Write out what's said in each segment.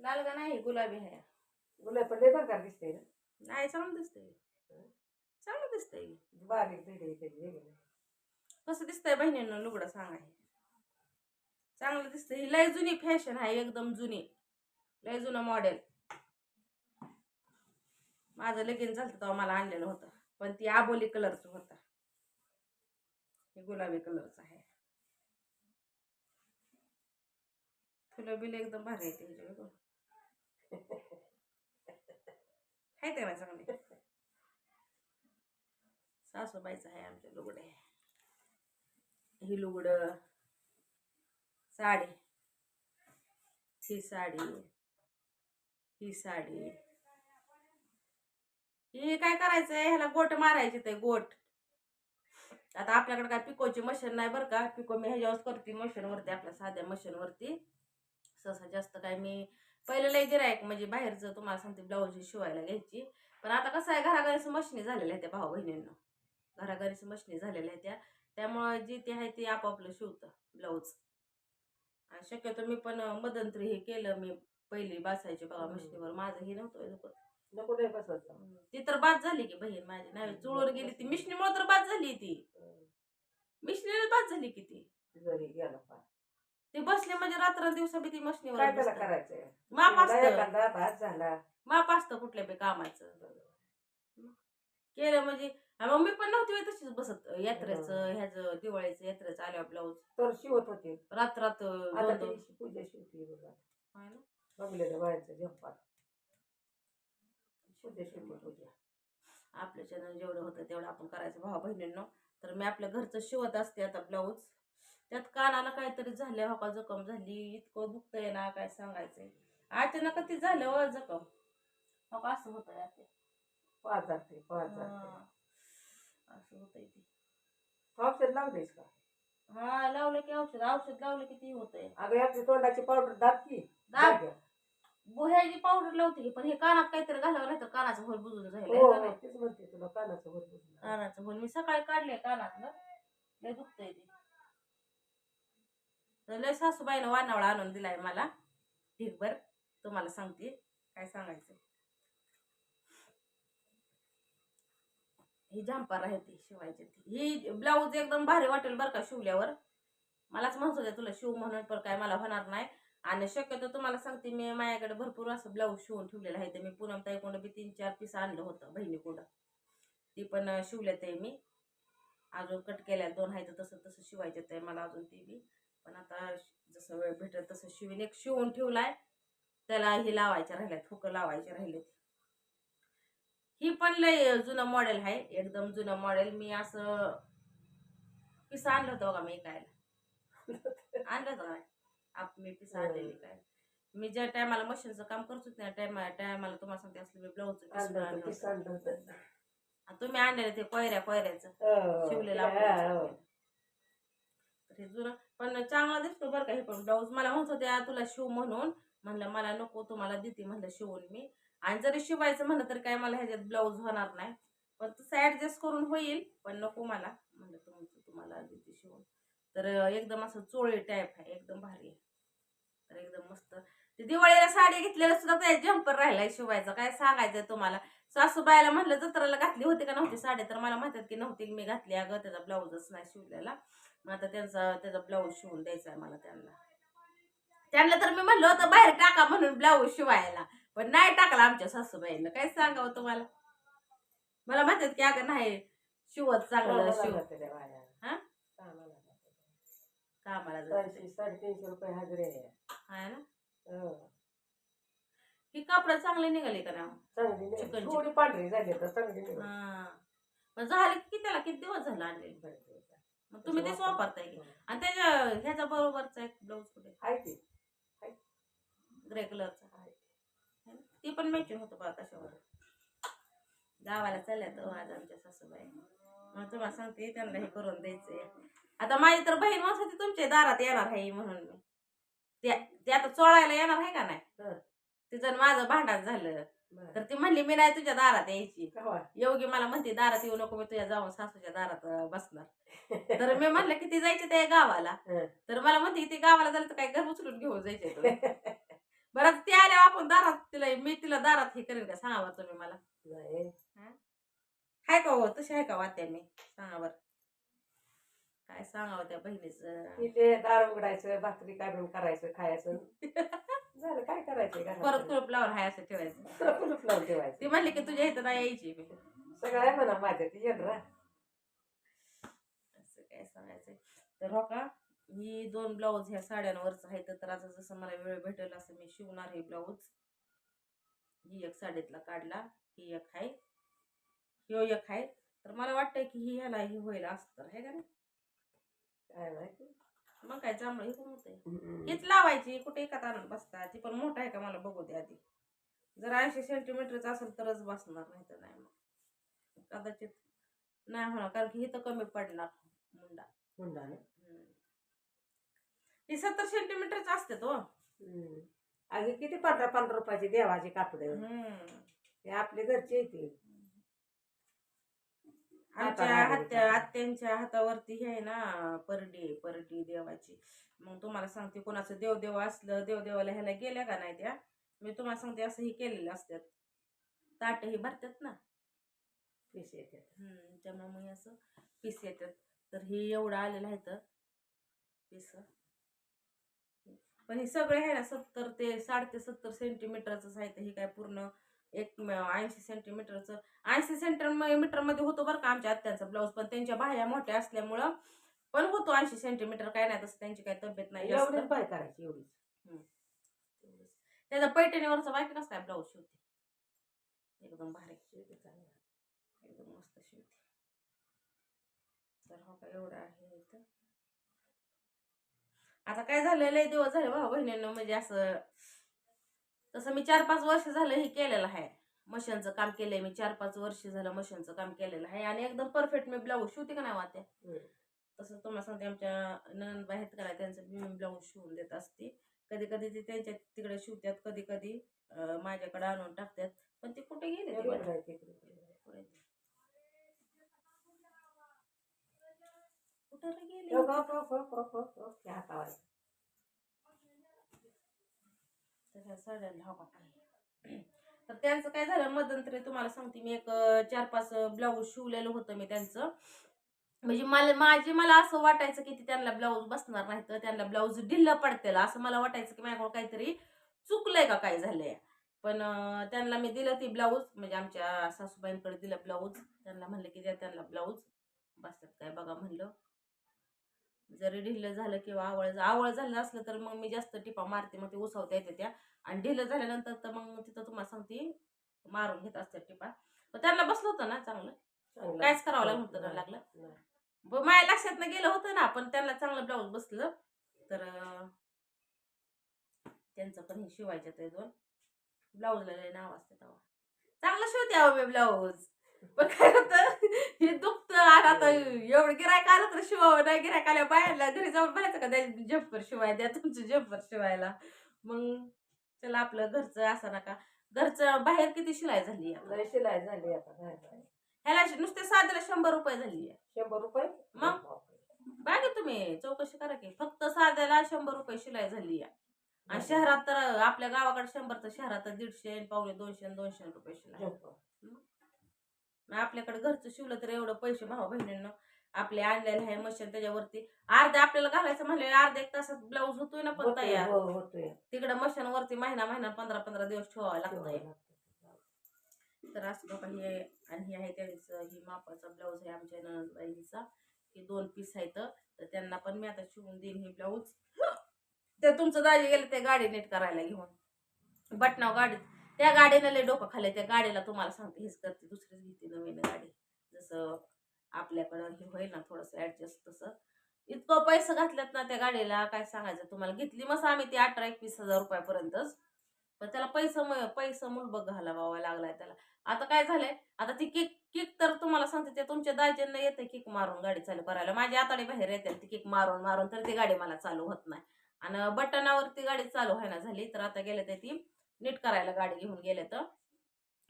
लाल का नाही गुलाबी आहे. गुलाब पण लय बघार दिसते ना. नाही चांगलं दिसतंय. चांगलं दिसतंय. बारीक भिडे त्याची वेगळी कसं दिसतंय बहिणींना लुगडं सांगा हे. चांगलं दिसतंय. ही लय जुनी फॅशन आहे एकदम जुनी. लय जुनं मॉडेल. माझं लगीन झालं तेव्हा मला आणलेलं होतं. पण ती आबोली कलरचं होतं. हे गुलाबी कलरचं आहे. फुलं बिलं एकदम भारी येते काय आहे ते ना चांगले? सासूबाईचं आहे आमचे लुगडे. ही लुगडं साडी. ही साडी. ही साडी. ही काय करायचंय? ह्याला गोट मारायचे ते गोट. आता आपल्याकडे काय पिकोची मशीन नाही बरं का? पिको मी ह्याच्यावर करते मशीनवरती आपल्या साध्या मशीनवरती सहसा जास्त काय मी पहिलं लय गिरायक म्हणजे बाहेरचं तुम्हाला सांगते ब्लाऊज शिवायला घ्यायची. पण आता कसं आहे घराघरीच मशिनी झालेल्या आहेत त्या भाऊ बहिणींना. घराघरीच मशिनी झालेल्या आहेत त्या. त्यामुळं जे ते आहे ते आपापलं शिवतं ब्लाऊज. आणि शक्यतो मी पण मदंतरी हे केलं मी पहिली बसायची बघा. मशिनीवर. माझं हे नव्हतं हे. नको नाही ती तर बाद झाली की बहीण माझी. नाही जुळून गेली ती. मिशनीमुळे तर बाद झाली ती. मिशनीला बाद झाली की ती. घरी गेला ती बसली म्हणजे रात्र दिवसा बी ती मशनीवर काय त्याला बसते. करायचंय? माप असतं. एखादा भात झाला. माप असतं कुठल्या बी कामाचं. केलं म्हणजे हा, मग मी पण नव्हती तशीच बसत. यात्रेचं ह्याचं दिवाळीचं यात्रेचं आल्यावर ब्लाऊज. तर शिवत होते. रात रात आता दोन दोन. ती पूजा शिवते बघा. हाय ना? बघलेलं बायांचं झंपार पूजा शिवते पूजा आपल्या चॅनल जेवढं होतं तेवढं आपण करायचं. भावा बहिणींनो तर मी आपल्या घरचं शिवत असते आता ब्लाऊज. त्यात कानाला काहीतरी झाले हो का जखम झाली इतकं दुखतंय ना काय सांगायचंय. अचानक ती झालं हो जखम. हो का असं होतंय आता. पाच जाते पाच जाते. असं होतंय ते. औषध लावलेस का? हा लावलं की औषध औषध लावलं की ती होतंय. अगं आपली तोंडाची पावडर दाब की दाब. जाग्या. बोह्याची पावडर लावते की पण हे कानात काहीतरी घालावं नाही तर कानाचं होल बुजून जाईल हो हो, तेच म्हणते तुला कानाचं वर बसून. कानाचं होल. मी सकाळी काढले कानातलं. लय दुखतंय ते. लय सासूबाईनं वानावळा आणून दिलाय मला. ढीकभर तुम्हाला सांगते काय सांगायचं ही झांपार आहे ती शिवायची. ती ही ब्लाऊज एकदम भारी वाटेल बरं का शिवल्यावर. मलाच म्हणत होते तुला शिव म्हणून पण काय मला होणार नाही. आणि शक्यतो तुम्हाला सांगते मी माझ्याकडे भरपूर असं ब्लाऊज शिवून ठेवलेलं आहे ते. मी पूनम ताईकडं बी तीन चार पीस आणलं होतं बहिणीकडं ती पण शिवल्यात आहे मी. अजून कट केल्या दोन आहेत तसं तसं शिवायचे आहे मला अजून ती बी. पण आता जसं वेळ भेटेल तसं शिवीन एक शिवून ठेवलाय. त्याला हे लावायच्या राहिल्यात फुकं लावायचे राहिलेत. ही पण लय जुनं मॉडेल आहे एकदम जुनं मॉडेल मी असं पिसा आणलं होतं बघा मी काय आणलं होतं आप मी पिसा आणलेली काय मी ज्या टायमाला मशीनचं काम करत होते त्या टायमा टायमाला तुम्हाला सांगते असलं मी. आणि तुम्ही आणलेलं ते कोयऱ्या कोयऱ्याचं. हो, शिवलेलं हा, हो. हे जुनं पण चांगला दिसतो बरं का हे पण ब्लाऊज मला म्हणत होत्या तुला शिव म्हणून. म्हणलं मला नको तुम्हाला देते म्हणलं शिवून मी. आणि जरी शिवायचं म्हणलं तर काय मला ह्याच्यात ब्लाऊज होणार नाही. पण तसं ऍडजस्ट करून होईल पण नको मला. म्हणलं तुमचं तुम्हाला देते शिवून. तर एकदम असं चोळी टाईप आहे एकदम भारी आहे. तर एकदम मस्त. ते दिवाळीला साडी घेतलेलं सुद्धा त्या जम्पर राहिलाय शिवायचा. काय सांगायचं तुम्हाला? सासूबाईला म्हणलं जत्राला घातली होती का नव्हती साडी? तर मला म्हणतात की नव्हती मी घातली. अगं त्याचा ब्लाऊजच नाही शिवलेला. मग आता त्यांचा त्याचा ब्लाऊज शिवून द्यायचा आहे मला त्यांना. त्यांना तर मी म्हणलं होतं बाहेर टाका म्हणून ब्लाऊज शिवायला. पण नाही टाकला आमच्या सासूबाईनं. काय सांगावं तुम्हाला? मला म्हणतात की अगं नाही शिवत चांगलं शिव. हा? कामाला साडेतीनशे रुपये हजरी. आहे आहे ना हो. कापड चांगले निघाले का ना चांगली नाही. चिकनची. थोडी पांढरी झाली तर चांगली नाही. हा. मग झाले की त्याला किती दिवस झाला आणले मग तुम्ही तेच वापरताय की. आणि त्याच्या ह्याच्या बरोबरचा एक ब्लाऊज कुठे? आहे ग्रे कलरचा ती पण मॅचिंग होतं बघा कशावर. गावाला चालल्या तर आज आमच्या सासूबाई. मग तुम्हाला सांगते त्यांना हे करून द्यायचंय. आता माझी तर बहीण म्हणत होती तुमच्या दारात येणार आहे म्हणून मी. त्या ते आता चोळायला येणार आहे का नाही? हं. तिचं आणि माझं भांडण झालं. तर ती म्हणली मी नाही तुझ्या दारात यायची? योगी मला म्हणते दारात येऊ नको मी तुझ्या जाऊन सासूच्या दारात बसणार. तर मी म्हणलं की ती जायची त्या गावाला. तर मला म्हणते ती गावाला झालं तर काय घर उचलून घेऊन जायचे बरं ती आल्यावर आपण दारात तिला मी तिला दारात हे करेन का? सांगा बरं तुम्ही मला. हाय का हो? तशी आहे का वात्या मी? सांगा बरं. काय सांगावं त्या बहिणीचं? तिथे दार उघडायचं भाकरी काढून करायचं खायचं. झालं काय करायचं घरात? परत कुलप लावून हाय असं ठेवायचं. कुलूप लावून ठेवायचं. ती म्हणली की तुझ्या इथं नाही यायची मी. सगळं आहे म्हणा माझ्या ती येड राह. असं काय सांगायचं तर हो का मी दोन ब्लाऊज ह्या साड्यांवरच आहे तर आता जसं मला वेळ भेटेल असं मी शिवणार हे ब्लाऊज. ही एक साडीतला काढला ही एक आहे. ह्यो एक आहे. तर मला वाटतंय की ही ह्याला ही होईल अस्तर आहे का नाही? काय माहिती? मग काय चांगलं हे हम्म. हीच लावायची कुठे एका आणून बसता. ती पण मोठा आहे का मला बघू दे आधी. जर ऐंशी सेंटीमीटरचा असेल तरच बसणार नाही तर नाही मग. कदाचित नाही होणार कारण की इथं कमी पडणार मुंडा. हम्म. ही सत्तर सेंटीमीटरच असते तो. हम्म. अगं किती पंधरा पंधरा रुपयाची देवाची कापड. हे आपले घरचे येते आमच्या. आत्यांच्या हातावरती हे आहे ना परडी परडी देवाची. मग तुम्हाला सांगते कोणाचं देवदेव असलं देवदेवाला ह्याला गेल्या का नाही त्या? मी तुम्हाला सांगते असं ही केलेलं असतात. ताट ही भरतात ना. पीस येते हम्म, त्यामुळे मग असं पीस येतात. तर हे एवढं आलेलं आहे तर पीस. पण हे सगळे आहे ना सत्तर ते साठ ते सत्तर सेंटीमीटरचं आहे तर हे काय पूर्ण एक ऐंशी सेंटीमीटरचं ऐंशी सेंटर मीटरमध्ये होतो बरं का आमच्या आत्यांचा ब्लाऊज पण त्यांच्या बाह्या मोठ्या असल्यामुळं पण होतो ऐंशी सेंटीमीटर काय नाही तसं त्यांची काही तब्येत नाही एवढीच बाय करायची एवढीच. त्याचा पैठणीवरचा बाकी कसं काय ब्लाऊज शिवते? एकदम भारी. शेती चांगलं. एकदम मस्त शिवते. तर हो का एवढं आहे इथं. आता काय झालं लय दिवस झाले भाऊ बहिणींना म्हणजे असं तसं मी चार पाच वर्ष झालं हे केलेलं आहे मशीनचं काम केलंय मी चार पाच वर्ष झालं मशीनचं काम केलेलं आहे आणि एकदम परफेक्ट मी ब्लाऊज शिवते का नाही हम्म. तसं तुम्हाला सांगते आमच्या ननंद आहेत करा त्यांचं मी ब्लाऊज शिवून देत असते कधी कधी ते त्यांच्या तिकडे शिवतात कधी कधी माझ्याकडे आणून टाकतात पण ते कुठे गेले. कुठं गेले हो, तशा तर त्यांचं काय झालं मध्यंतरी तुम्हाला सांगते मी एक चार पाच ब्लाऊज शिवलेलं होतं मी त्यांचं. म्हणजे मला माझे मला असं वाटायचं की ते त्यांना ब्लाऊज बसणार नाही तर त्यांना ब्लाऊज ढिल्ल पडतेला. असं मला वाटायचं की माझ्याकडून काहीतरी चुकलंय का काय झालंय. पण त्यांना मी दिलं ती ब्लाऊज म्हणजे आमच्या सासूबाईंकडे दिलं ब्लाऊज त्यांना म्हणलं की द्या त्यांना ब्लाऊज बसतात काय बघा म्हणलं. जरी ढिल्लं झालं किंवा आवळ आवळ झालं असलं तर मग मी जास्त टिपा मारते मग ते उसवता येते त्या. आणि ढिलं झाल्यानंतर तर मग तिथं तुम्हाला सांगते मारून घेत असतात टिपा. पण त्यांना बसलं होतं ना चांगलं. काहीच करावं लागलं होतं लागलं? माझ्या लक्षात गेलं होतं ना पण त्यांना चांगलं ब्लाऊज बसलं. तर त्यांचं पण हे शिवायचं ते दोन. ब्लाऊजला नाव असते तेव्हा. चांगलं शिवते अहो ब्लाऊज पण काय होतं हे दुखतं आणि आता एवढं गिरायक आलं तर शिवावं नाही गिरायक आल्या बाहेरला घरी जाऊन म्हणायचं का त्या जम्पर शिवाय द्या तुमचं जम्पर शिवायला. मग चला आपलं घरचं असं नका. घरचं बाहेर किती शिलाई झाली? लय शिलाई झाली आता. ह्याला नुसते साध्याला शंभर रुपये झाली शंभर रुपये? मग? बघा तुम्ही चौकशी करा की. फक्त साध्याला शंभर रुपये शिलाई झाली आणि शहरात तर आपल्या गावाकडे शंभर तर शहरात तर दीडशे आणि पावणे दोनशे आणि दोनशे रुपये शिलाई. जम्पर. मग आपल्याकडे घरचं शिवलं तर एवढं पैसे भाऊ बहिणींना. आपले आणलेलं आहे मशीन त्याच्यावरती. अर्धे आपल्याला घालायचं म्हणले अर्ध्या एक तासात ब्लाऊज होतोय ना पण तयार. हो, होतोय. तिकडे मशीन वरती महिना महिना पंधरा पंधरा दिवस ठेवावं लागतंय. तर असं बघा हे आणि हे आहे त्यांचं ही मापाचा ब्लाऊज आहे आमच्या ननदबाईंचा हे दोन पीस आहेत. तर त्यांना पण मी आता शिवून देईन हे ब्लाऊज ते तुमचं दाजी गेले ते गाडी नीट करायला घेऊन. बटनाव गाडीत त्या गाडीनं लय डोकं खाल्ले त्या गाडीला तुम्हाला सांगते हेच करते दुसरीच घेते नवीन गाडी. जसं आपल्याकडं हे होईल ना थोडंसं ऍडजस्ट तसं. इतकं पैसे घातल्यात ना त्या गाडीला काय सांगायचं तुम्हाला? घेतली मग आम्ही ती अठरा एकवीस हजार रुपयापर्यंतच. पण त्याला पैसा पैसा मुलबग घालावा लागलाय त्याला. आता काय झालंय? आता ती किक किक तर तुम्हाला सांगते ते तुमच्या दाजींना येते किक मारून गाडी चालू करायला. माझी आताडी बाहेर येते ती किक मारून मारून तर ती गाडी मला चालू होत नाही. आणि बटनावर ती गाडी चालू व्हायला झाली तर आता गेले ते ती नीट करायला गाडी घेऊन गेले तर.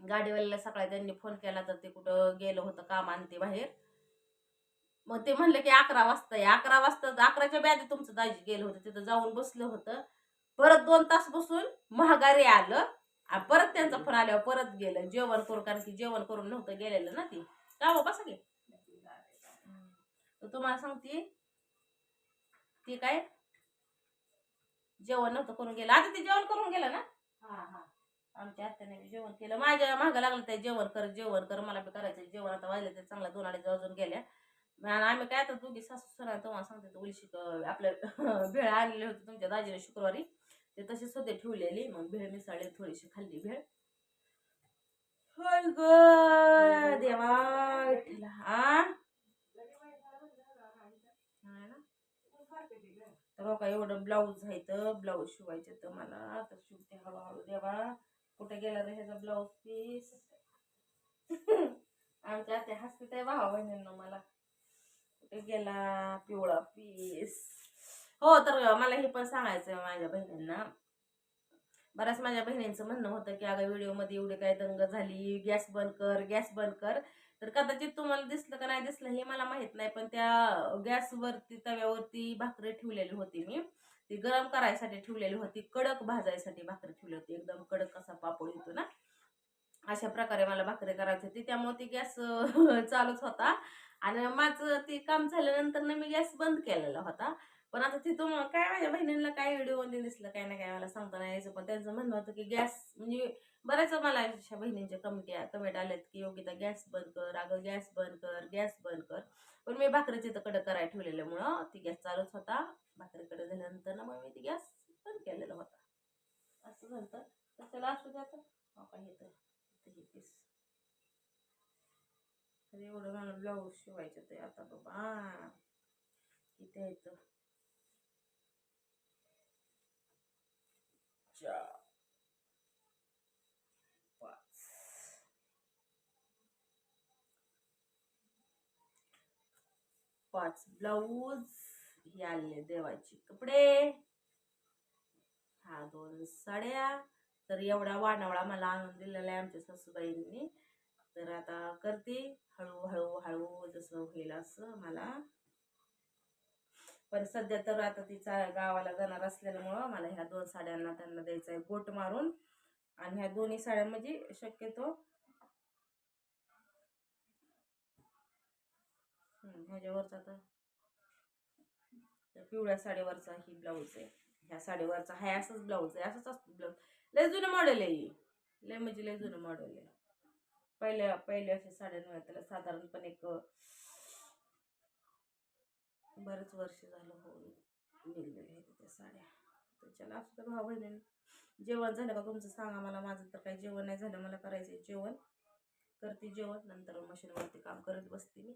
गाडीवाल्याला सकाळी त्यांनी फोन केला तर ते कुठं गेलं होतं काम आणते बाहेर. मग ते म्हणले की अकरा वाजता या अकरा वाजता अकराच्या बॅदी तुमचं दाजी गेलं होतं तिथं जाऊन बसलं होतं. परत दोन तास बसून महागारी आलं आणि परत त्यांचा फोन आल्यावर परत गेलं. जेवण करून कारण की जेवण करून नव्हतं गेलेलं ना ती. का हो, बाबा सगळे तुम्हाला सांगते ती काय? जेवण नव्हतं करून गेलं. आता ते जेवण करून गेलं ना? आमच्या आत्याने जेवण केलं. माझ्या मागं लागलं ते जेवण कर जेवण कर. मला बी करायचं जेवण. आता वाजलं ते चांगला दोन अडीच वाजून गेल्या. आम्ही काय आता दोघी सासू सरा तुम्हाला सांगते उलशी आपल्या भेळ आणलेली होती तुमच्या दाजीने शुक्रवारी. ते तसेच होते ठेवलेली. मग भेळ मिसळली थोडीशी खाल्ली भेळ. होय ग देवा विठ्ठला हा हा ना? तर हो का एवढं ब्लाऊज आहे तर ब्लाऊज शिवायचे तर मला तर शिवते हळूहळू. देवा कुठे गेला रे ह्याचा ब्लाऊज पीस आमच्या त्या हसते त्या भावा बहिणींना मला. कुठे गेला पिवळा पीस हो तर मला हे पण सांगायचं आहे माझ्या बहिणींना. बऱ्याच माझ्या बहिणींचं म्हणणं होतं की अगं व्हिडिओमध्ये एवढी काय दंग झाली गॅस बंद कर गॅस बंद कर. तर कदाचित तुम्हाला दिसलं का नाही दिसलं हे मला माहीत नाही पण त्या गॅसवरती तव्यावरती भाकरी ठेवलेली होती मी. ती गरम करायसाठी ठेवलेली होती कडक भाजायसाठी भाकरी ठेवली होती. एकदम कडक असा पापड येतो ना. अशा प्रकारे मला भाकरी करायची होती. त्यामुळे ती गॅस चालूच होता. आणि माझं ते काम झाल्यानंतर मी गॅस बंद केलेला होता. पण आता तिथून काय माझ्या बहिणींना काय व्हिडिओमध्ये दिसलं काय ना काय मला सांगता नाही यायचं. पण त्यांचं म्हणणं होतं की गॅस म्हणजे बऱ्याच मला अशा बहिणींच्या कमेंट कमेंट आल्यात की योगिता गॅस बंद कर अगं गॅस बंद कर गॅस बंद कर. पण मी भाकरीचे तर कडक करायला ठेवलेल्यामुळं ती गॅस चालूच होता. भाकरीकडे झाल्यानंतर ना मग मी ती गॅस बंद केलेला होता. असं झालं तर त्याला असू द्या आता. हे तर हे एवढं मला ब्लाऊज शिवायचं ते आता बाबा. किती आहे चार पाच पाच ब्लाऊज हे आले देवाचे कपडे. हा दोन साड्या. तर एवढा वाणावळा मला आणून दिलेला आहे आमच्या सासूबाईंनी. तर आता करते. हळूहळू हळू जसं होईल असं मला पण सध्या तर आता तिचा गावाला जाणार असल्यामुळं मला ह्या दोन साड्यांना त्यांना द्यायचं आहे गोट मारून. आणि ह्या दोन्ही साड्या म्हणजे शक्यतो ह्याच्यावरचा तर पिवळ्या साडीवरचा ही ब्लाऊज आहे. ह्या साडीवरचा हा असंच ब्लाऊज आहे. असंच असतो ब्लाऊज लय जुनं मॉडेल आहे ही. लय म्हणजे लय जुनं मॉडेल आहे. पहिल्या पहिल्या अशा साड्या नव्हत्या त्याला साधारणपणे एक बरंच वर्ष झालं होऊन निघलेल्या आहेत त्या साड्या. त्याच्याला असं तर भाऊ बहिणीने जेवण झालं का तुमचं? सांगा मला माझं तर काही जेवण नाही झालं मला करायचं आहे जेवण. करते जेवण नंतर मशीनवरती काम करत बसते मी.